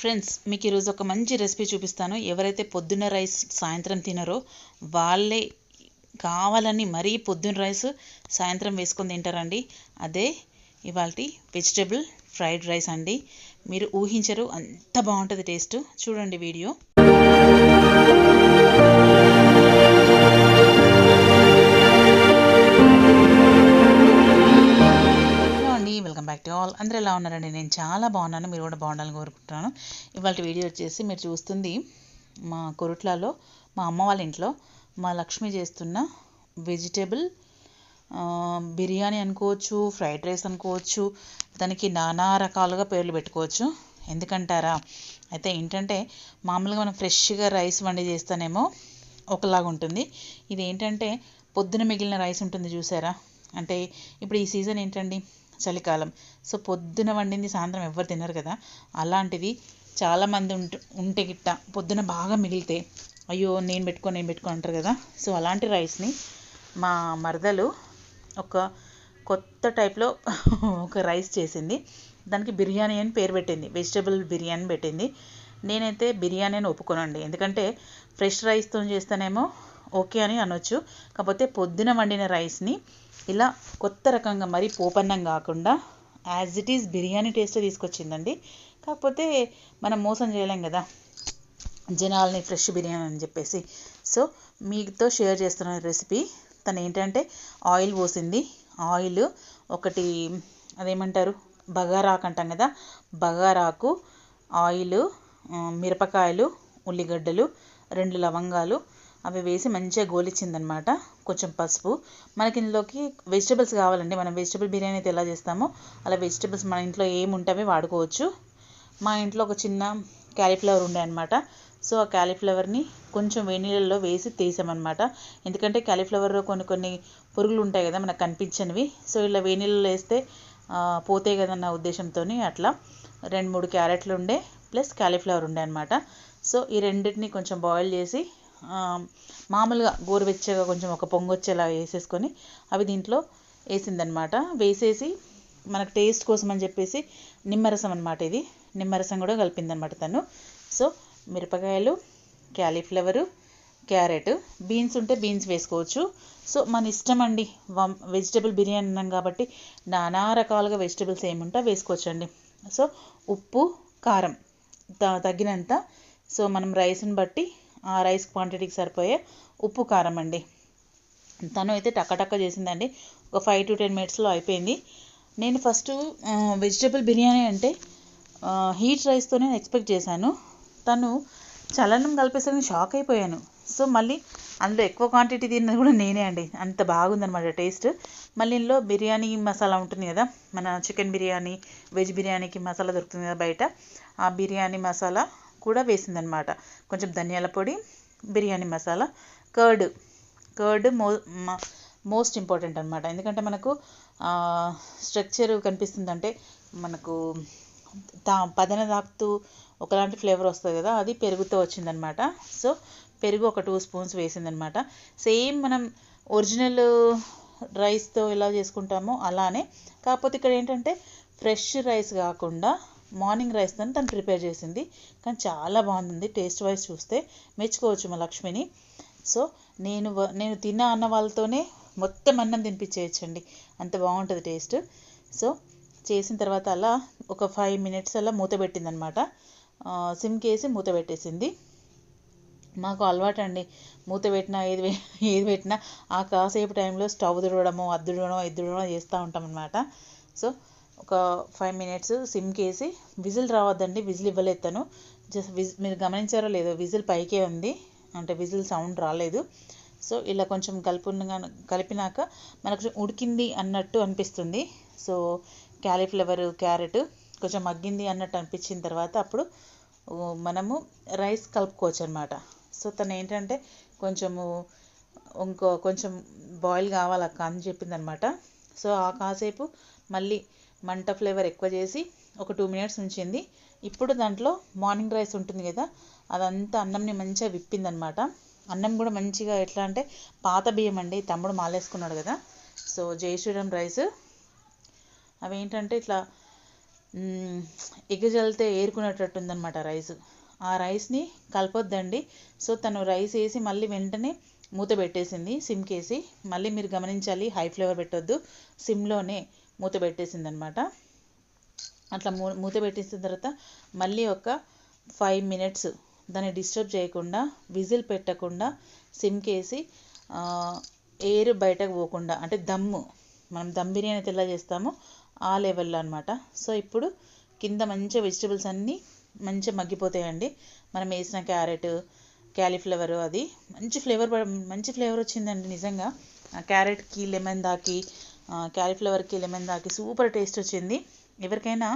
Friends మీకు ఈరోజు ఒక మంచి రెసిపీ చూపిస్తాను. ఎవరైతే పొద్దున్న రైస్ సాయంత్రం తినరో వాళ్ళే కావాలని మరీ పొద్దున్న రైస్ సాయంత్రం వేసుకొని తింటారండి. అదే ఇవాళ వెజిటేబుల్ ఫ్రైడ్ రైస్ అండి. మీరు ఊహించరు అంత బాగుంటుంది టేస్ట్ చూడండి వీడియో. బ్యాక్ టు ఆల్ అందరూ ఎలా ఉన్నారండి? నేను చాలా బాగున్నాను. మీరు కూడా బాగుండాలని కోరుకుంటున్నాను. ఇవాళ వీడియో వచ్చేసి మీరు చూస్తుంది మా కొరుట్లలో మా అమ్మ వాళ్ళ ఇంట్లో మా లక్ష్మి చేస్తున్న వెజిటేబుల్ బిర్యానీ అనుకోవచ్చు ఫ్రైడ్ రైస్ అనుకోవచ్చు దానికి నానా రకాలుగా పేర్లు పెట్టుకోవచ్చు. ఎందుకంటారా? అయితే ఏంటంటే మామూలుగా మనం ఫ్రెష్గా రైస్ వండి చేస్తానేమో ఒకలాగా ఉంటుంది. ఇది ఏంటంటే పొద్దున మిగిలిన రైస్ ఉంటుంది చూసారా? అంటే ఇప్పుడు ఈ సీజన్ ఏంటండి? చలికాలం. సో పొద్దున వండింది సాయంత్రం ఎవరు తినరు కదా. అలాంటిది చాలామంది ఉంట ఉంటే గిట్ట పొద్దున బాగా మిగిలితే అయ్యో నేను పెట్టుకో నేను పెట్టుకో అంటారు కదా. సో అలాంటి రైస్ని మా మరదలు ఒక కొత్త టైప్లో ఒక రైస్ చేసింది. దానికి బిర్యానీ అని పేరు పెట్టింది. వెజిటబుల్ బిర్యానీ పెట్టింది. నేనైతే బిర్యానీ అని ఒప్పుకోనండి. ఎందుకంటే ఫ్రెష్ రైస్తో చేస్తేనేమో ఓకే అని అనొచ్చు. కాకపోతే పొద్దున వండిన రైస్ని ఇలా కొత్త రకంగా మరీ పోపన్నం కాకుండా as it is biryani taste తీసుకొచ్చిందండి. కాకపోతే మనం మోసం చేయలేం కదా. జనాల్ని ఫ్రెష్ బిర్యానీ అని చెప్పేసి. సో మీతో షేర్ చేస్తున్న రెసిపీ తను ఏంటంటే ఆయిల్ పోసింది. ఆయిల్ ఒకటి అదేమంటారు? బగారాకు అంటాం కదా. బగారాకు ఆయిల్ మిరపకాయలు ఉల్లిగడ్డలు రెండు లవంగాలు అవి వేసి మంచిగా గోలిచ్చిందనమాట కొంచెం పసుపు. మనకి ఇందులోకి వెజిటబుల్స్ కావాలండి. మనం వెజిటబుల్ బిర్యానీ అయితే ఎలా చేస్తామో అలా వెజిటబుల్స్ మన ఇంట్లో ఏమి ఉంటే వాడుకోవచ్చు. మా ఇంట్లో ఒక చిన్న క్యాలీఫ్లవర్ ఉండే అనమాట సో ఆ క్యాలీఫ్లవర్ని కొంచెం వేడి వేసి తీసామన్నమాట. ఎందుకంటే క్యాలీఫ్లవర్లో కొన్ని కొన్ని పురుగులు ఉంటాయి కదా మనకు కనిపించనివి. సో ఇలా వేడి వేస్తే పోతాయి కదన్న ఉద్దేశంతో అట్లా రెండు మూడు క్యారెట్లు ఉండే ప్లస్ క్యాలీఫ్లవర్ ఉండే అనమాట సో ఈ రెండింటిని కొంచెం బాయిల్ చేసి మామూలుగా గోరువెచ్చగా కొంచెం ఒక పొంగొచ్చేలా వేసేసుకొని అవి దీంట్లో వేసిందనమాట. వేసేసి మనకు టేస్ట్ కోసం అని చెప్పేసి నిమ్మరసం అనమాట ఇది. నిమ్మరసం కూడా కలిపిందనమాట తను. సో మిరపకాయలు క్యాలీఫ్లవరు క్యారెట్ బీన్స్ ఉంటే బీన్స్ వేసుకోవచ్చు. సో మన ఇష్టం అండి. వెజిటబుల్ బిర్యానీ అన్నాం కాబట్టి నానా రకాలుగా వెజిటబుల్స్ ఏముంటా వేసుకోవచ్చండి. సో ఉప్పు కారం తగినంత. సో మనం రైస్ని బట్టి ఆ రైస్ క్వాంటిటీకి సరిపోయే ఉప్పు కారం అండి. తను అయితే టక్కటక్క చేసిందండి. ఒక ఫైవ్ టు టెన్ మినిట్స్లో అయిపోయింది. నేను ఫస్ట్ వెజిటబుల్ బిర్యానీ అంటే హీట్ రైస్తోనే ఎక్స్పెక్ట్ చేశాను. తను చలనం కలిపేసరికి షాక్ అయిపోయాను. సో మళ్ళీ అందులో ఎక్కువ క్వాంటిటీ తిన్నది కూడా నేనే అండి. అంత బాగుందనమాట టేస్ట్ మళ్ళీ ఇందులో బిర్యానీ మసాలా ఉంటుంది కదా మన చికెన్ బిర్యానీ వెజ్ బిర్యానీకి మసాలా దొరుకుతుంది కదా బయట. ఆ బిర్యానీ మసాలా కూడా వేసిందనమాట. కొంచెం ధనియాల పొడి biryani masala curd. Curd mo most important అనమాట. ఎందుకంటే మనకు స్ట్రక్చర్ కనిపిస్తుందంటే మనకు తా పదన తాకుతూ ఒకలాంటి ఫ్లేవర్ వస్తుంది కదా అది పెరుగుతో వచ్చిందనమాట. సో పెరుగు ఒక టూ స్పూన్స్ వేసిందనమాట. సేమ్ మనం ఒరిజినల్ రైస్తో ఎలా చేసుకుంటామో అలానే. కాకపోతే ఇక్కడ ఏంటంటే ఫ్రెష్ రైస్ కాకుండా మార్నింగ్ రైస్ తను ప్రిపేర్ చేసింది. కానీ చాలా బాగుంది. టేస్ట్ వైజ్ చూస్తే మెచ్చుకోవచ్చు మా లక్ష్మిని. సో నేను నేను తిన్న అన్న వాళ్ళతోనే మొత్తం అన్నం తినిపించేయచ్చండి. అంత బాగుంటుంది టేస్ట్. సో చేసిన తర్వాత అలా ఒక ఫైవ్ మినిట్స్ అలా మూత పెట్టిందనమాట. సిమ్కి వేసి మూత పెట్టేసింది. మాకు అలవాటు అండి మూత పెట్టినా ఏది ఏది పెట్టినా ఆ కాసేపు టైంలో స్టవ్ తుడవడము అద్దుడమో ఎద్దుడమో చేస్తూ ఉంటాం అనమాట సో ఒక ఫైవ్ మినిట్స్ సిమ్కి వేసి విజిల్ రావద్దండి విజిల్ ఇవ్వలేదు తను. జస్ట్ విజ్ మీరు గమనించారో లేదో విజిల్ పైకే ఉంది. అంటే విజిల్ సౌండ్ రాలేదు. సో ఇలా కొంచెం కలుపుగా కలిపినాక మనకు ఉడికింది అన్నట్టు అనిపిస్తుంది. సో క్యాలీఫ్లవర్ క్యారెట్ కొంచెం మగ్గింది అన్నట్టు అనిపించిన తర్వాత అప్పుడు మనము రైస్ కలుపుకోవచ్చు అనమాట సో తను ఏంటంటే కొంచెము ఇంకో కొంచెం బాయిల్ కావాలక్క అని చెప్పింది అనమాట సో ఆ కాసేపు మళ్ళీ మంట ఫ్లేవర్ ఎక్కువ చేసి ఒక టూ మినిట్స్ ఉంచింది. ఇప్పుడు దాంట్లో మార్నింగ్ రైస్ ఉంటుంది కదా అదంతా అన్నంని మంచిగా విప్పిందనమాట. అన్నం కూడా మంచిగా ఎట్లా అంటే పాత బియ్యం అండి తమ్ముడు మాలేసుకున్నాడు కదా. సో జై శ్రీరామ్ రైస్ అవి ఏంటంటే ఇట్లా ఎగ్గజల్తే ఏరుకునేటట్టు ఉందన్నమాట రైస్. ఆ రైస్ని కలపొద్దండి. సో తను రైస్ వేసి మళ్ళీ వెంటనే మూత పెట్టేసింది సిమ్కేసి మళ్ళీ మీరు గమనించాలి హై ఫ్లేవర్ పెట్టొద్దు. సిమ్లోనే మూత పెట్టేసిందనమాట. అట్లా మూ మూత పెట్టేసిన తర్వాత మళ్ళీ ఒక ఫైవ్ మినిట్స్ దాన్ని డిస్టర్బ్ చేయకుండా విజిల్ పెట్టకుండా సిమ్కేసి ఎయిర్ బయటకు పోకుండా అంటే దమ్ము మనం దమ్ బిర్యానీ అయితే ఎలా చేస్తామో ఆ లెవెల్లో అనమాట సో ఇప్పుడు కింద మంచిగా వెజిటబుల్స్ అన్నీ మంచిగా మగ్గిపోతాయండి. మనం వేసిన క్యారెట్ క్యాలీఫ్లవర్ అది మంచి ఫ్లేవర్ మంచి ఫ్లేవర్ వచ్చిందండి నిజంగా. ఆ క్యారెట్కి లెమన్ దాకి క్యాలీఫ్లవర్కి లెమన్ దాకి సూపర్ టేస్ట్ వచ్చింది. ఎవరికైనా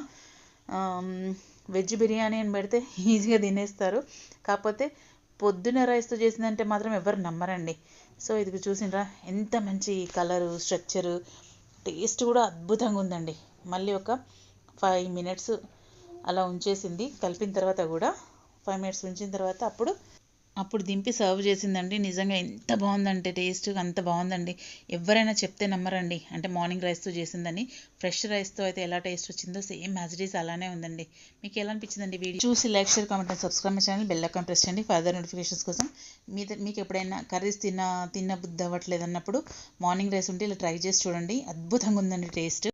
వెజ్ బిర్యానీ అని పెడితే ఈజీగా తినేస్తారు. కాకపోతే పొద్దున రైస్తో చేసిందంటే మాత్రం ఎవరు నమ్మరండి. సో ఇది చూసినరా ఎంత మంచి కలరు స్ట్రక్చరు టేస్ట్ కూడా అద్భుతంగా ఉందండి. మళ్ళీ ఒక ఫైవ్ మినిట్స్ అలా ఉంచేసింది. కలిపిన తర్వాత కూడా ఫైవ్ మినిట్స్ ఉంచిన తర్వాత అప్పుడు అప్పుడు దింపి సర్వ్ చేసిందండి. నిజంగా ఎంత బాగుందంటే టేస్ట్ అంత బాగుందండి. ఎవరైనా చెప్తే నమ్మరండి. అంటే మార్నింగ్ రైస్తో చేసిందని. ఫ్రెష్ రైస్తో అయితే ఎలా టేస్ట్ వచ్చిందో సేమ్ యాజ్ అలానే ఉందండి. మీకు ఎలా అనిపించిందండి వీడియో? చూసి like share comment subscribe my channel. Bell account press చేయండి ఫర్దర్ నోటిఫికేషన్స్ కోసం. మీ మీకు ఎప్పుడైనా కర్రీస్ తిన్న తిన్న బుద్ధి అవ్వట్లేదు అన్నప్పుడు మార్నింగ్ రైస్ ఉంటే ఇలా ట్రై చేసి చూడండి. అద్భుతంగా ఉందండి టేస్ట్.